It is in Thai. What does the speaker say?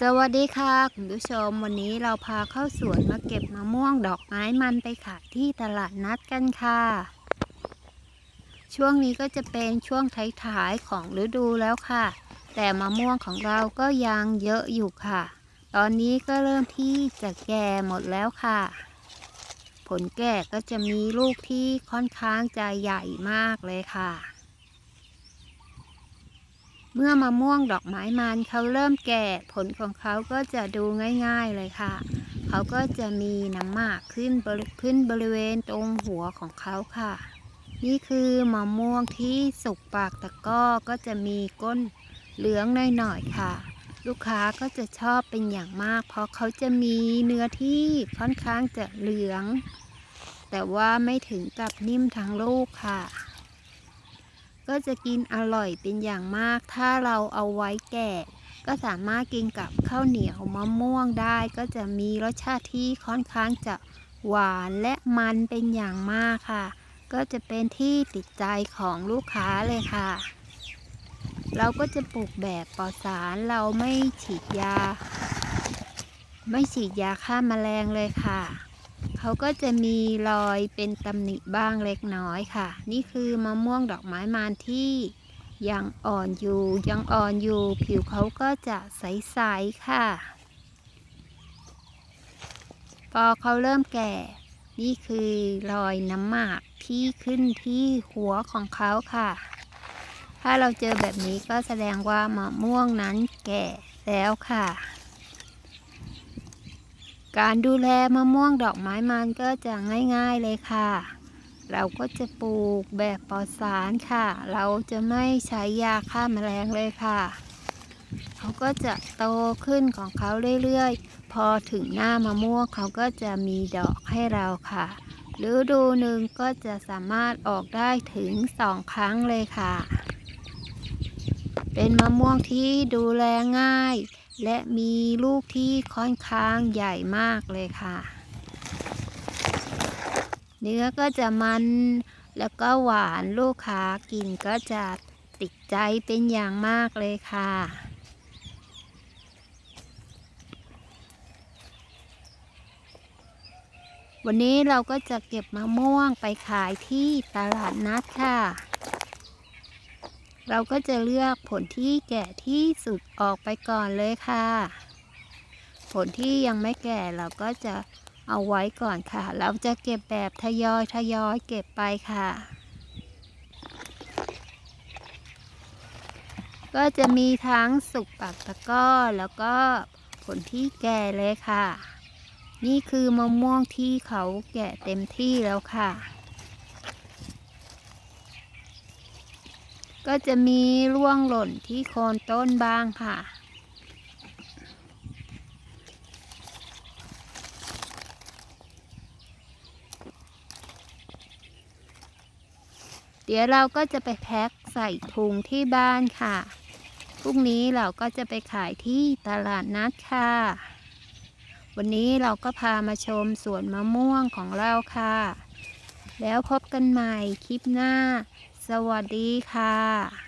สวัสดีค่ะคุณผู้ชมวันนี้เราพาเข้าสวนมาเก็บมะม่วงดอกไม้มันไปขายที่ตลาดนัดกันค่ะ ช่วงนี้ก็จะเป็นช่วงท้ายๆของฤดูแล้วค่ะ แต่มะม่วงของเราก็ยังเยอะอยู่ค่ะ ตอนนี้ก็เริ่มที่จะแก่หมดแล้วค่ะ ผลแก่ก็จะมีลูกที่ค่อนข้างจะใหญ่มากเลยค่ะ เมื่อมะม่วงดอกไม้มันเขาเริ่มแก่ผลของเขาก็จะดูง่ายๆเลยค่ะ เขาก็จะมีน้ำหมากขึ้นบริขึ้นบริเวณตรงหัวของเขาค่ะ นี่คือมะม่วงที่สุกปากตะก้อก็จะมีก้นเหลืองหน่อยๆค่ะ ลูกค้าก็จะชอบเป็นอย่างมาก เพราะเขาจะมีเนื้อที่ค่อนข้างจะเหลือง แต่ว่าไม่ถึงกับนิ่มทั้งลูกค่ะ ก็จะกินอร่อยเป็นอย่างมาก ถ้าเราเอาไว้แก่ก็สามารถกินกับข้าวเหนียวมะม่วงได้ ก็จะมีรสชาติที่ค่อนข้างจะหวานและมันเป็นอย่างมากค่ะ ก็จะเป็นที่ติดใจของลูกค้าเลยค่ะ เราก็จะปลูกแบบปลอดสารเราไม่ฉีดยา ไม่ฉีดยาฆ่าแมลงเลยค่ะ เขาก็จะมีรอยเป็นตำหนิบ้างเล็กน้อยค่ะ นี่คือมะม่วงดอกไม้มานที่ยังอ่อนอยู่ยังอ่อนอยู่ ผิวเขาก็จะใสๆค่ะ พอเขาเริ่มแก่ นี่คือรอยน้ำหมากที่ขึ้นที่หัวของเขาค่ะ ถ้าเราเจอแบบนี้ก็แสดงว่ามะม่วงนั้นแก่แล้วค่ะ การดูแลมะม่วงดอกไม้มันก็จะง่ายๆเลยค่ะ เราก็จะปลูกแบบปลอดสารค่ะ เราจะไม่ใช้ยาฆ่าแมลงเลยค่ะ เขาก็จะโตขึ้นของเขาเรื่อยๆ พอถึงหน้ามะม่วงเขาก็จะมีดอกให้เราค่ะฤดูหนึ่งก็จะสามารถออกได้ถึงสองครั้งเลยค่ะ เป็นมะม่วงที่ดูแลง่าย และมีลูกที่ค่อนข้างใหญ่มากเลยค่ะ เนื้อก็จะมันแล้วก็หวานลูกค้ากินก็จะติดใจเป็นอย่างมากเลยค่ะ วันนี้เราก็จะเก็บมะม่วงไปขายที่ตลาดนัดค่ะ เราก็จะเลือกผลที่แก่ที่สุดออกไปก่อนเลยค่ะ ผลที่ยังไม่แก่เราก็จะเอาไว้ก่อนค่ะ เราจะเก็บแบบทยอยทยอยเก็บไปค่ะ ก็จะมีทั้งสุกปากตะก้อแล้วก็ผลที่แก่เลยค่ะ นี่คือมะม่วงที่เขาแก่เต็มที่แล้วค่ะ ก็จะมีร่วงหล่นที่โคนต้นบ้างค่ะ เดี๋ยวเราก็จะไปแพ็คใส่ถุงที่บ้านค่ะพรุ่งนี้เราก็จะไปขายที่ตลาดนัดค่ะ วันนี้เราก็พามาชมสวนมะม่วงของเราค่ะ แล้วพบกันใหม่คลิปหน้า สวัสดีค่ะ